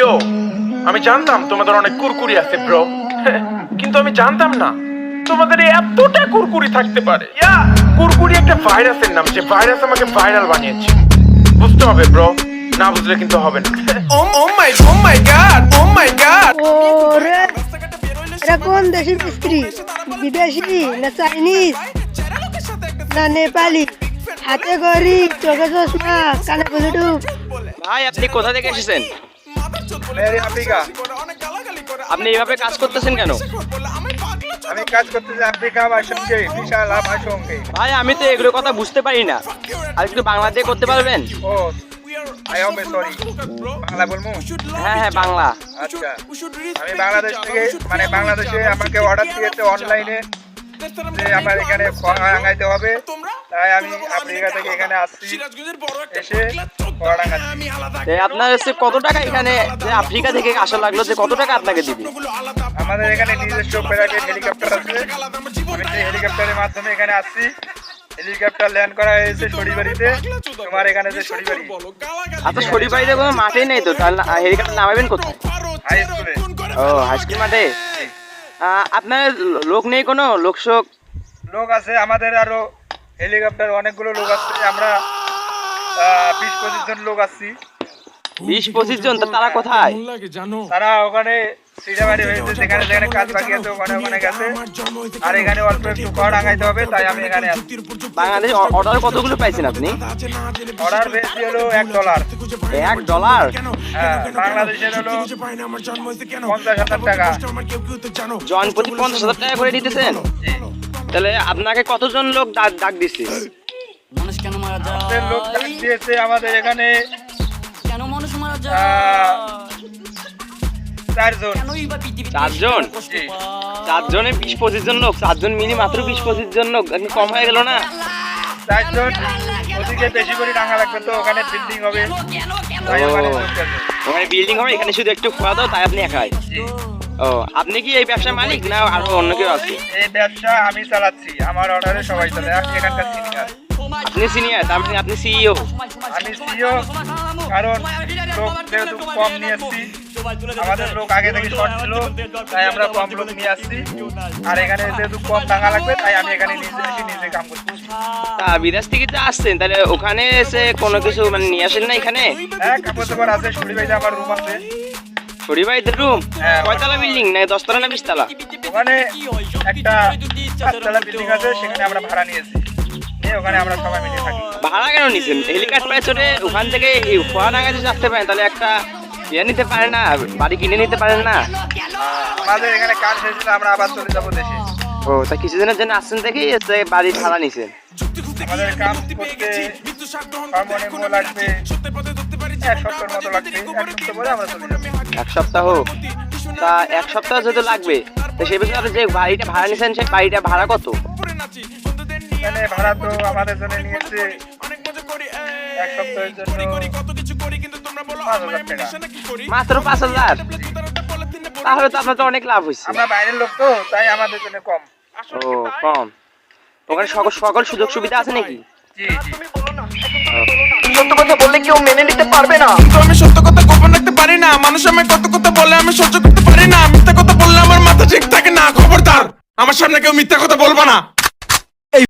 ইয়ো আমি জানতাম তোমাদের অনেক কুরকুরি আছে ব্রো। কিন্তু আমি জানতাম না তোমাদের এতটা কুরকুরি থাকতে পারে। ইয়া কুরকুরি একটা ভাইরাসের নাম যে ভাইরাস আমাকে ভাইরাল বানিয়েছে। বুঝতে হবে ব্রো না বুঝলে কিন্তু হবে না। Oh, oh my, oh my god, oh my god. ওরে এটা কোন দেশের মিস্ত্রি? বিদেশি না চাইনিজ? না নেপালি? হাতে গড়ি চোখে চশমা কানে ব্লুটুথ ভাই আপনি কোথা থেকে এসেছেন? আপনি এইভাবে কাজ করতেছেন কেন? আমি কাজ করতেছি আফ্রিকা আমার সঙ্গে বিশাল আমার সঙ্গে। ভাই আমি তো এগুলো কথা বুঝতে পারি না। আর একটু বাংলা দিয়ে করতে পারবেন? Oh I am sorry Bangla বলব? হ্যাঁ হ্যাঁ বাংলা। আচ্ছা। আমি বাংলাদেশ থেকে মানে বাংলাদেশে আমাকে অর্ডার দিয়েছে অনলাইনে যে আমার এখানে আঙাইতে হবে তাই আমি আফ্রিকা থেকে এখানে আসছি এসে আপনার হচ্ছে কত টাকা এখানে যে আফ্রিকা থেকে আসা লাগল যে কত টাকা আপনাকে দিবে? আমাদের এখানে নিজস্ব প্রাইভেট হেলিকপ্টার আছে। আমি সেই হেলিকপ্টারের মাধ্যমে এখানে আসছি। হেলিকপ্টার ল্যান্ড করা হয়েছে শরীরবাড়িতে তোমার এখানে যে শরীরবাড়ি আচ্ছা শরীরবাড়িতে কোনো মাঠেই নেই তো তাহলে হেলিকপ্টার নামাবেন কোথায়? হাই স্কুলে ও হাইস্কুল মাঠে? আহ, আপনার লোক নেই কোনো? লোক শোক? লোক আছে আমাদের আরও হেলিকপ্টার অনেকগুলো লোক আছে আমরা বিশ পঁচিশ জন লোক আছি। বিশ পঁচিশ জন তারা কোথায়? তারা ওখানে সিটাবাড়ি হয়েছে যেখানে যেখানে কাজ বাকি আছে ওখানে ওখানে গেছে। আর এখানে অল্প একটু হবে তাই আমি এখানে অর্ডার কতগুলো পাইছেন আপনি? অর্ডার বেশি হলো এক ডলার। এক ডলার? হ্যাঁ বাংলাদেশের হলো পঞ্চাশ হাজার টাকা। জন। প্রতি পঞ্চাশ হাজার টাকা করে দিতেছেন? তাহলে আপনাকে কতজন লোক ডাক ডাক দিচ্ছে মানুষ কেন মারা আমাদের লোক ডাক দিয়েছে আমাদের এখানে। কেন মানুষ মারা যায়? চারজন চারজন? বিশ পঁচিশ জন লোক চারজন মিলি মাত্র বিশ পঁচিশ জন লোক কম হয়ে গেল না চারজন ওদিকে বেশি করে টাকা লাগবে তো ওখানে বিল্ডিং হবে ওখানে হবে এখানে শুধু একটু খোয়া দাও তাই আপনি একাই ও আপনি কি এই ব্যবসার মালিক না আরও অন্য কেউ আছে এই ব্যবসা আমি চালাচ্ছি আমার অর্ডারে সবাই চলে আমি এখানকার সিনিয়র আপনি সিনিয়র তার মানে আপনি সিইও আমি সিও কারণ লোক যেহেতু কম নিয়ে আমাদের লোক আগে থেকে শর্ট ছিল তাই আমরা কম লোক নিয়ে আসছি। আর এখানে যেহেতু কম টাকা লাগবে তাই আমি এখানে নিজে এসে নিজে কাম করছি। তা বিদেশ থেকে তো আসছেন তাহলে ওখানে এসে কোনো কিছু মানে নিয়ে আসেন না এখানে? হ্যাঁ কাপড় চাপড় আছে শরীর ভাইতে আমার রুম আছে। শরীর ভাইদের রুম হ্যাঁ। কয়তলা বিল্ডিং না দশতলা না বিশতলা? ওখানে একটা পাঁচতলা বিল্ডিং আছে সেখানে আমরা ভাড়া নিয়েছি। নিয়ে ওখানে আমরা সবাই মিলে থাকি। ভাড়া কেন নিছেন? হেলিকপ্টারে চড়ে ওখান থেকে ফোয়াডাঙ্গা যদি আসতে পারেন তাহলে একটা ইয়ে নিতে পারে না বাড়ি কিনে নিতে পারেন না। আমাদের এখানে কাজ শেষ হলে আমরা আবার চলে যাব দেশে। ও তা কিছুদিনের জন্য আসছেন এসে বাড়ি ভাড়া নিছেন আমাদের কাজ করতে হারমোনিয়ামও লাগবে। এক সপ্তাহের মতো লাগবে এক সপ্তাহ পরে আমরা চলে যাব। এক সপ্তাহ তা এক সপ্তাহ যদি লাগবে তো সেই বিষয়ে যে বাড়িটা ভাড়া নিছেন সেই বাড়িটা ভাড়া কত? ভাড়া তো আমাদের জন্য নিয়েছে। এক সপ্তাহের জন্য মাত্র পাঁচ হাজার। তাহলে তো আপনার তো অনেক লাভ হয়েছে আমরা বাইরের লোক তো তাই আমাদের জন্য কম। ও কম। ওখানে সকল সকল সুযোগ সুবিধা আছে নাকি? জি। জি সত্য কথা বললে কেউ মেনে নিতে পারবে না। আমি সত্য কথা গোপন রাখতে পারি না। মানুষ আমায় কত কথা বলে আমি সহ্য করতে পারি না। মিথ্যা কথা বললে আমার মাথা ঠিক থাকে না খবরদার। আমার সামনে কেউ মিথ্যা কথা বলব না।